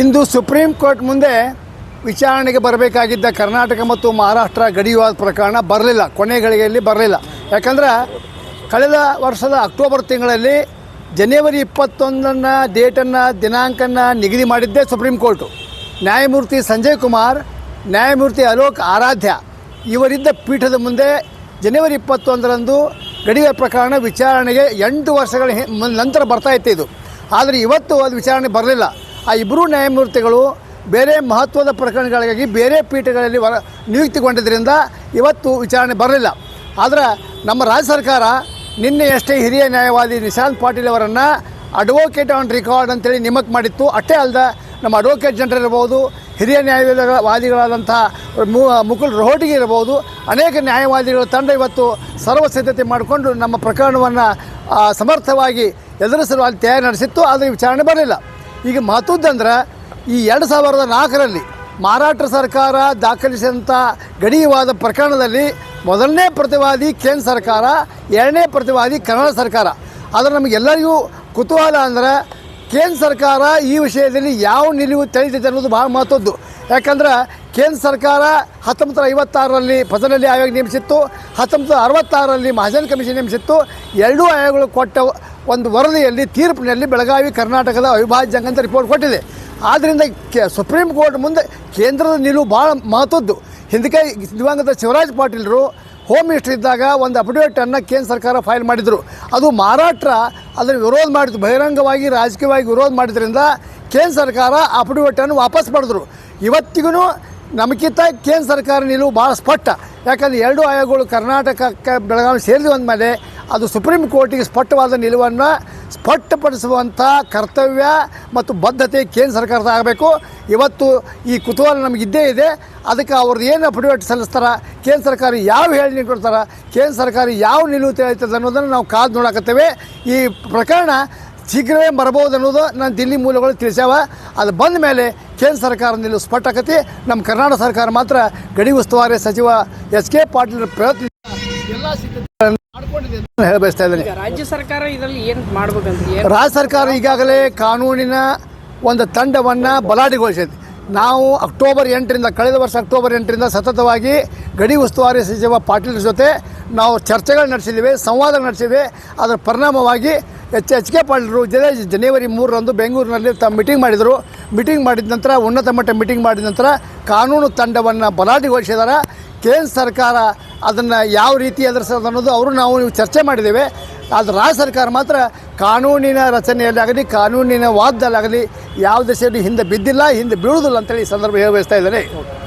ಇಂದು supreme court ಮುಂದೆ ವಿಚಾರಣೆಗೆ ಬರಬೇಕಾಗಿದ್ದ ಕರ್ನಾಟಕ ಮತ್ತು ಮಹಾರಾಷ್ಟ್ರ ಗಡಿ ವಿವಾದ ಪ್ರಕರಣ ಬರಲಿಲ್ಲ. ಕೊನೆಗಳಿಗೆಯಲ್ಲಿ ಬರಲಿಲ್ಲ. ಯಾಕಂದ್ರೆ ಕಳೆದ ವರ್ಷದ ಅಕ್ಟೋಬರ್ ತಿಂಗಳಲ್ಲಿ ಜನವರಿ ಇಪ್ಪತ್ತೊಂದನ್ನು ಡೇಟನ್ನು ದಿನಾಂಕನ ನಿಗದಿ ಮಾಡಿದ್ದೇ ಸುಪ್ರೀಂ ಕೋರ್ಟು. ನ್ಯಾಯಮೂರ್ತಿ ಸಂಜಯ್ ಕುಮಾರ್ ನ್ಯಾಯಮೂರ್ತಿ ಅಲೋಕ್ ಆರಾಧ್ಯ ಇವರಿದ್ದ ಪೀಠದ ಮುಂದೆ ಜನವರಿ ಇಪ್ಪತ್ತೊಂದರಂದು ಗಡಿಯ ಪ್ರಕರಣ ವಿಚಾರಣೆಗೆ ಎಂಟು ವರ್ಷಗಳ ನಂತರ ಬರ್ತಾ ಇತ್ತು ಇದು. ಆದರೆ ಇವತ್ತು ಅದು ವಿಚಾರಣೆ ಬರಲಿಲ್ಲ. ಆ ಇಬ್ಬರೂ ನ್ಯಾಯಮೂರ್ತಿಗಳು ಬೇರೆ ಮಹತ್ವದ ಪ್ರಕರಣಗಳಿಗಾಗಿ ಬೇರೆ ಪೀಠಗಳಲ್ಲಿ ವರ ನಿಯುಕ್ತಿಗೊಂಡಿದ್ದರಿಂದ ಇವತ್ತು ವಿಚಾರಣೆ ಬರಲಿಲ್ಲ. ಆದರೆ ನಮ್ಮ ರಾಜ್ಯ ಸರ್ಕಾರ ನಿನ್ನೆಯಷ್ಟೇ ಹಿರಿಯ ನ್ಯಾಯವಾದಿ ನಿಶಾಂತ್ ಪಾಟೀಲ್ ಅವರನ್ನು ಅಡ್ವೊಕೇಟ್ ಆನ್ ರೆಕಾರ್ಡ್ ಅಂತೇಳಿ ನೇಮಕ ಮಾಡಿತ್ತು. ಅಷ್ಟೇ ಅಲ್ಲದೆ ನಮ್ಮ ಅಡ್ವೊಕೇಟ್ ಜನರಲ್ ಇರ್ಬೋದು, ಹಿರಿಯ ನ್ಯಾಯವಾದಿಗಳಾದಂಥ ಮುಕುಲ್ ರೋಹಟಿಗೆ ಇರ್ಬೋದು, ಅನೇಕ ನ್ಯಾಯವಾದಿಗಳ ತಂಡ ಇವತ್ತು ಸರ್ವಸಿದ್ಧತೆ ಮಾಡಿಕೊಂಡು ನಮ್ಮ ಪ್ರಕರಣವನ್ನು ಸಮರ್ಥವಾಗಿ ಎದುರಿಸಲು ಅಲ್ಲಿ ತಯಾರಿ ನಡೆಸಿತ್ತು. ಆದರೆ ವಿಚಾರಣೆ ಬರಲಿಲ್ಲ. ಈಗ ಮತ್ತೊಂದಂದ್ರೆ ಈ ಎರಡು ಸಾವಿರದ ನಾಲ್ಕರಲ್ಲಿ ಮಹಾರಾಷ್ಟ್ರ ಸರ್ಕಾರ ದಾಖಲಿಸಿದಂಥ ಗಡಿವಾದ ಪ್ರಕರಣದಲ್ಲಿ ಮೊದಲನೇ ಪ್ರತಿವಾದಿ ಕೇಂದ್ರ ಸರ್ಕಾರ, ಎರಡನೇ ಪ್ರತಿವಾದಿ ಕನ್ನಡ ಸರ್ಕಾರ. ಆದರೆ ನಮಗೆಲ್ಲರಿಗೂ ಕುತೂಹಲ ಅಂದ್ರೆ ಕೇಂದ್ರ ಸರ್ಕಾರ ಈ ವಿಷಯದಲ್ಲಿ ಯಾವ ನಿಲುವು ತಳೆದಿದೆ ಅನ್ನೋದು ಭಾಳ ಮಹತ್ವದ್ದು. ಯಾಕಂದ್ರೆ ಕೇಂದ್ರ ಸರ್ಕಾರ ಹತ್ತೊಂಬತ್ತು ನೂರ ಐವತ್ತಾರರಲ್ಲಿ ಫಸಲಲ್ಲಿ ಆಯೋಗ ನೇಮಿಸಿತ್ತು ಹತ್ತೊಂಬತ್ತು ನೂರ ಅರವತ್ತಾರರಲ್ಲಿ ಮಹಾಜನ್ ಕಮಿಷನ್ ನೇಮಿಸಿತ್ತು, ಎರಡೂ ಆಯೋಗಗಳು ಕೊಟ್ಟ ಒಂದು ವರದಿಯಲ್ಲಿ, ತೀರ್ಪಿನಲ್ಲಿ ಬೆಳಗಾವಿ, ಕರ್ನಾಟಕದ ಅವಿಭಾಜ್ಯ ಅಂತ ರಿಪೋರ್ಟ್ ಕೊಟ್ಟಿದೆ. ಆದ್ದರಿಂದ ಕೆ ಸುಪ್ರೀಂ ಕೋರ್ಟ್ ಮುಂದೆ ಕೇಂದ್ರದ ನಿಲುವು ಭಾಳ ಮಹತ್ವದ್ದು. ಹಿಂದಕ್ಕೆ ದಿವಂಗತ ಶಿವರಾಜ್ ಪಾಟೀಲರು ಹೋಮ್ ಮಿನಿಸ್ಟರ್ ಇದ್ದಾಗ ಒಂದು ಅಫಿಡವಿಟನ್ನು ಕೇಂದ್ರ ಸರ್ಕಾರ ಫೈಲ್ ಮಾಡಿದರು. ಅದು ಮಹಾರಾಷ್ಟ್ರ ಅದನ್ನು ವಿರೋಧ ಮಾಡಿದ್ರು. ಬಹಿರಂಗವಾಗಿ, ರಾಜಕೀಯವಾಗಿ ವಿರೋಧ ಮಾಡಿದ್ರಿಂದ ಕೇಂದ್ರ ಸರ್ಕಾರ ಅಫಿಡವಿಟನ್ನು ವಾಪಸ್ ಮಾಡಿದ್ರು ಇವತ್ತಿಗೂ ನಮಗಿಂತ ಕೇಂದ್ರ ಸರ್ಕಾರ ನಿಲುವು ಭಾಳ ಸ್ಪಷ್ಟ. ಯಾಕಂದರೆ ಎರಡು ಆಯೋಗಗಳು ಕರ್ನಾಟಕಕ್ಕೆ ಬೆಳಗಾವಿ ಸೇರಿದ ಮೇಲೆ ಅದು ಸುಪ್ರೀಂ ಕೋರ್ಟಿಗೆ ಸ್ಪಷ್ಟವಾದ ನಿಲುವನ್ನು ಸ್ಪಷ್ಟಪಡಿಸುವಂಥ ಕರ್ತವ್ಯ ಮತ್ತು ಬದ್ಧತೆ ಕೇಂದ್ರ ಸರ್ಕಾರದ ಆಗಬೇಕು. ಇವತ್ತು ಈ ಕುತೂಹಲ ನಮಗಿದ್ದೇ ಇದೆ. ಅದಕ್ಕೆ ಅವ್ರದ್ದು ಏನು ಅಫಿಡವಿಟ್ ಸಲ್ಲಿಸ್ತಾರೆ? ಕೇಂದ್ರ ಸರ್ಕಾರ ಯಾವ ಹೇಳಿಕೆ ಕೊಡ್ತಾರೆ? ಕೇಂದ್ರ ಸರ್ಕಾರ ಯಾವ ನಿಲುವು ತಿಳಿತದೆ ಅನ್ನೋದನ್ನು ನಾವು ಕಾದು ನೋಡಕತ್ತೇವೆ. ಈ ಪ್ರಕರಣ ಶೀಘ್ರವೇ ಬರಬಹುದು ಅನ್ನೋದು ನಾನು ದಿಲ್ಲಿ ಮೂಲಗಳು ತಿಳಿಸ್ಯಾವ. ಅದು ಬಂದ ಮೇಲೆ ಕೇಂದ್ರ ಸರ್ಕಾರ ನಿಲ್ಲು ಸ್ಪಷ್ಟ ಆಕತಿ ನಮ್ಮ ಕರ್ನಾಟಕ ಸರ್ಕಾರ ಮಾತ್ರ ಗಡಿ ಉಸ್ತುವಾರಿ ಸಚಿವ ಎಸ್ ಕೆ ಪಾಟೀಲ್ ಪ್ರಯತ್ನ ಎಲ್ಲ ಬಯಸ್ತಾ ಇದ್ದೇನೆ. ರಾಜ್ಯ ಸರ್ಕಾರ ಇದರಲ್ಲಿ ಏನು ಮಾಡಬೇಕಂತ ರಾಜ್ಯ ಸರ್ಕಾರ ಈಗಾಗಲೇ ಕಾನೂನಿನ ಒಂದು ತಂಡವನ್ನು ಬಲಾಢ್ಯಗೊಳಿಸಿದೆ. ನಾವು ಅಕ್ಟೋಬರ್ ಎಂಟರಿಂದ ಕಳೆದ ವರ್ಷ ಅಕ್ಟೋಬರ್ ಎಂಟರಿಂದ ಸತತವಾಗಿ ಗಡಿ ಉಸ್ತುವಾರಿ ಸಚಿವ ಪಾಟೀಲ್ ಜೊತೆ ನಾವು ಚರ್ಚೆಗಳು ನಡೆಸಿದ್ದೀವಿ ಸಂವಾದ ನಡೆಸಿದ್ದೀವಿ. ಅದರ ಪರಿಣಾಮವಾಗಿ ಎಚ್ ಎಚ್ ಕೆ ಪಾಟೀಲರು ಜನ ಜನವರಿ ಮೂರರಂದು ಬೆಂಗಳೂರಿನಲ್ಲಿ ತಮ್ಮ ಮೀಟಿಂಗ್ ಮಾಡಿದರು. ಮೀಟಿಂಗ್ ಮಾಡಿದ ನಂತರ, ಉನ್ನತ ಮಟ್ಟ ಮೀಟಿಂಗ್ ಮಾಡಿದ ನಂತರ ಕಾನೂನು ತಂಡವನ್ನು ಬಲಾಢ್ಯಗೊಳಿಸಿದ್ದಾರೆ ಕೇಂದ್ರ ಸರ್ಕಾರ ಅದನ್ನು ಯಾವ ರೀತಿ ಎದುರಿಸೋದು ಅನ್ನೋದು ಅವರು ನಾವು ಚರ್ಚೆ ಮಾಡಿದ್ದೇವೆ. ಆದರೆ ರಾಜ್ಯ ಸರ್ಕಾರ ಮಾತ್ರ ಕಾನೂನಿನ ರಚನೆಯಲ್ಲಾಗಲಿ, ಕಾನೂನಿನ ವಾದದಲ್ಲಾಗಲಿ ಯಾವ ದಿಶೆಯಲ್ಲಿ ಹಿಂದೆ ಬಿದ್ದಿಲ್ಲ, ಹಿಂದೆ ಬೀಳುವುದಿಲ್ಲ ಅಂತೇಳಿ ಈ ಸಂದರ್ಭ ಹೇಳಿ ಬಯಸ್ತಾ ಇದ್ದಾರೆ